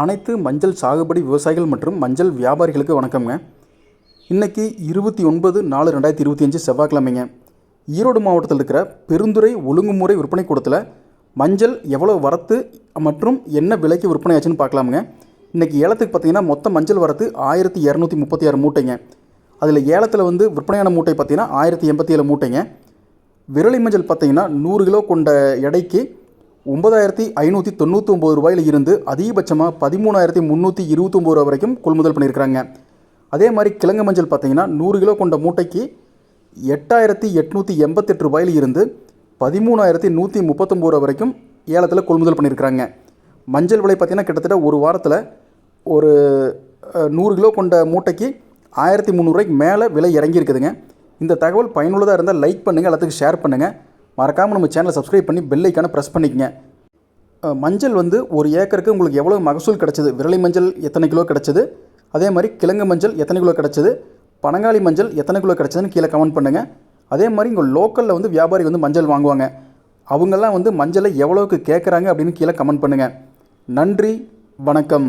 அனைத்து மஞ்சள் சாகுபடி விவசாயிகள் மற்றும் மஞ்சள் வியாபாரிகளுக்கு வணக்கம்ங்க. இன்றைக்கி இருபத்தி ஒன்பது நாலு ரெண்டாயிரத்தி இருபத்தி அஞ்சு செவ்வாய்க்கிழமைங்க. ஈரோடு மாவட்டத்தில் இருக்கிற பெருந்துறை ஒழுங்குமுறை விற்பனை கூடத்தில் மஞ்சள் எவ்வளோ வரத்து மற்றும் என்ன விலைக்கு விற்பனை ஆச்சுன்னு பார்க்கலாமுங்க. இன்றைக்கி ஏலத்துக்கு பார்த்தீங்கன்னா மொத்த மஞ்சள் வரத்து ஆயிரத்தி இரநூத்தி முப்பத்தி ஆறு மூட்டைங்க. அதில் ஏலத்தில் வந்து விற்பனையான மூட்டை பார்த்தீங்கன்னா ஆயிரத்தி எண்பத்தி ஏழு மூட்டைங்க. விரலி மஞ்சள் பார்த்தீங்கன்னா நூறு கிலோ கொண்ட எடைக்கு ஒன்பதாயிரத்தி ஐநூற்றி தொண்ணூற்றி ஒம்பது ரூபாயில் இருந்து அதிகபட்சமாக பதிமூணாயிரத்தி முந்நூற்றி இருபத்தொம்பது ரூபா வரைக்கும் கொள்முதல் பண்ணியிருக்கிறாங்க. அதே மாதிரி கிழங்கு மஞ்சள் பார்த்தீங்கன்னா நூறு கிலோ கொண்ட மூட்டைக்கு எட்டாயிரத்தி எட்நூற்றி எண்பத்தெட்டு ரூபாயில் இருந்து பதிமூணாயிரத்தி நூற்றி முப்பத்தொம்பது ரூபா வரைக்கும் ஏலத்தில் கொள்முதல் பண்ணியிருக்கிறாங்க. மஞ்சள் விலை பார்த்திங்கன்னா கிட்டத்தட்ட ஒரு வாரத்தில் ஒரு நூறு கிலோ கொண்ட மூட்டைக்கு ஆயிரத்தி முந்நூறுரூவாய்க்கு மேலே விலை இறங்கியிருக்குதுங்க. இந்த தகவல் பயனுள்ளதாக இருந்தால் லைக் பண்ணுங்கள் எல்லாத்துக்கும் ஷேர் பண்ணுங்கள் மறக்காமல் நம்ம சேனலை சப்ஸ்கிரைப் பண்ணி பெல் ப்ரெஸ் பண்ணிக்கங்க. மஞ்சள் வந்து ஒரு ஏக்கருக்கு உங்களுக்கு எவ்வளோ மகசூல் கிடச்சிது? விரலை மஞ்சள் எத்தனை கிலோ கிடச்சிது? அதே மாதிரி கிழங்கு மஞ்சள் எத்தனை கிலோ கிடச்சிது? பனங்காளி மஞ்சள் எத்தனை கிலோ கிடச்சதுன்னு கீழே கமெண்ட் பண்ணுங்கள் அதே மாதிரி இங்கே லோக்கலில் வந்து வியாபாரி வந்து மஞ்சள் வாங்குவாங்க. அவங்கெல்லாம் வந்து மஞ்சளை எவ்வளோக்கு கேட்குறாங்க அப்படின்னு கீழே கமெண்ட் பண்ணுங்கள் நன்றி வணக்கம்.